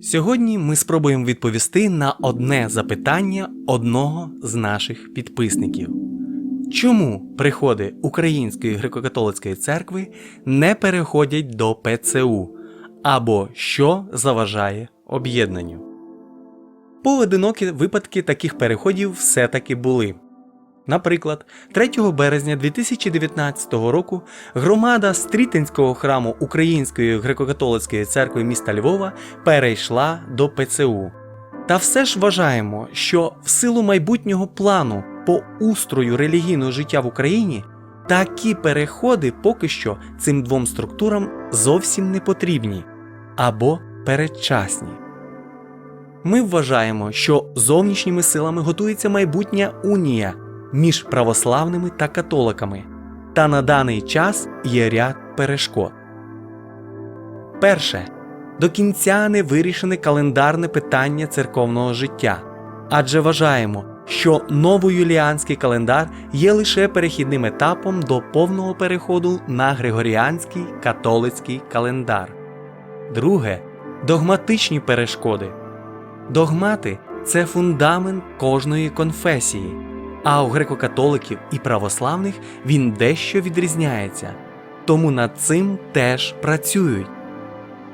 Сьогодні ми спробуємо відповісти на одне запитання одного з наших підписників. Чому приходи Української греко-католицької церкви не переходять до ПЦУ? Або що заважає об'єднанню? Поодинокі випадки таких переходів все-таки були. Наприклад, 3 березня 2019 року громада Стрітинського храму Української греко-католицької церкви міста Львова перейшла до ПЦУ. Та все ж вважаємо, що в силу майбутнього плану по устрою релігійного життя в Україні такі переходи поки що цим двом структурам зовсім не потрібні або передчасні. Ми вважаємо, що зовнішніми силами готується майбутня унія між православними та католиками, та на даний час є ряд перешкод. Перше. До кінця не вирішене календарне питання церковного життя, адже вважаємо, що новоюліанський календар є лише перехідним етапом до повного переходу на григоріанський католицький календар. Друге догматичні перешкоди. Догмати це фундамент кожної конфесії, а у греко-католиків і православних він дещо відрізняється, тому над цим теж працюють.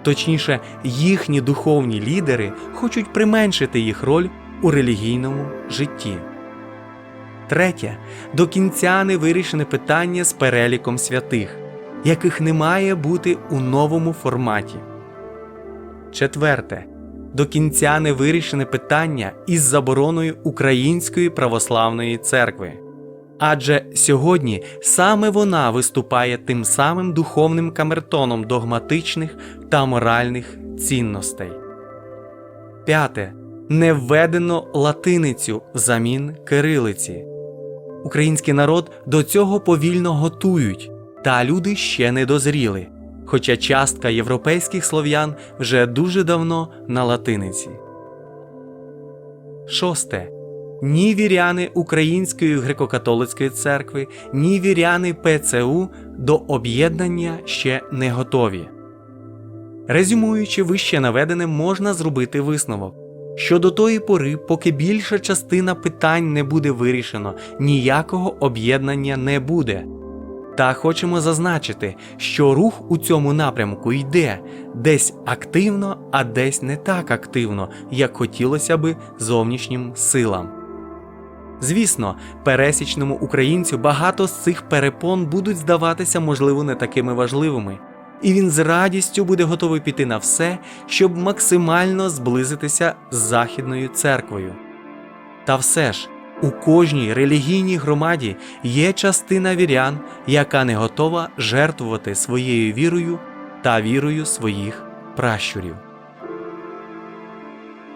Точніше, їхні духовні лідери хочуть применшити їх роль у релігійному житті. Третє. До кінця не вирішене питання з переліком святих, яких не має бути у новому форматі. Четверте. До кінця не вирішене питання із забороною Української православної церкви. Адже сьогодні саме вона виступає тим самим духовним камертоном догматичних та моральних цінностей. П'яте. Не введено латиницю взамін кирилиці. Український народ до цього повільно готують, та люди ще не дозріли, хоча частка європейських слов'ян вже дуже давно на латиниці. Шосте. Ні віряни Української греко-католицької церкви, ні віряни ПЦУ до об'єднання ще не готові. Резюмуючи вище наведене, можна зробити висновок, що до тої пори, поки більша частина питань не буде вирішено, ніякого об'єднання не буде. Та хочемо зазначити, що рух у цьому напрямку йде десь активно, а десь не так активно, як хотілося би зовнішнім силам. Звісно, пересічному українцю багато з цих перепон будуть здаватися, можливо, не такими важливими, і він з радістю буде готовий піти на все, щоб максимально зблизитися з Західною церквою. Та все ж, у кожній релігійній громаді є частина вірян, яка не готова жертвувати своєю вірою та вірою своїх пращурів.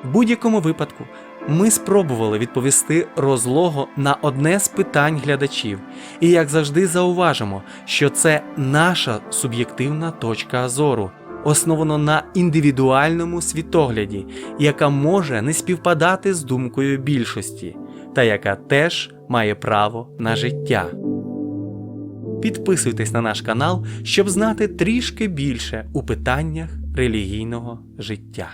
В будь-якому випадку ми спробували відповісти розлого на одне з питань глядачів, і як завжди зауважимо, що це наша суб'єктивна точка зору, основана на індивідуальному світогляді, яка може не співпадати з думкою більшості, та яка теж має право на життя. Підписуйтесь на наш канал, щоб знати трішки більше у питаннях релігійного життя.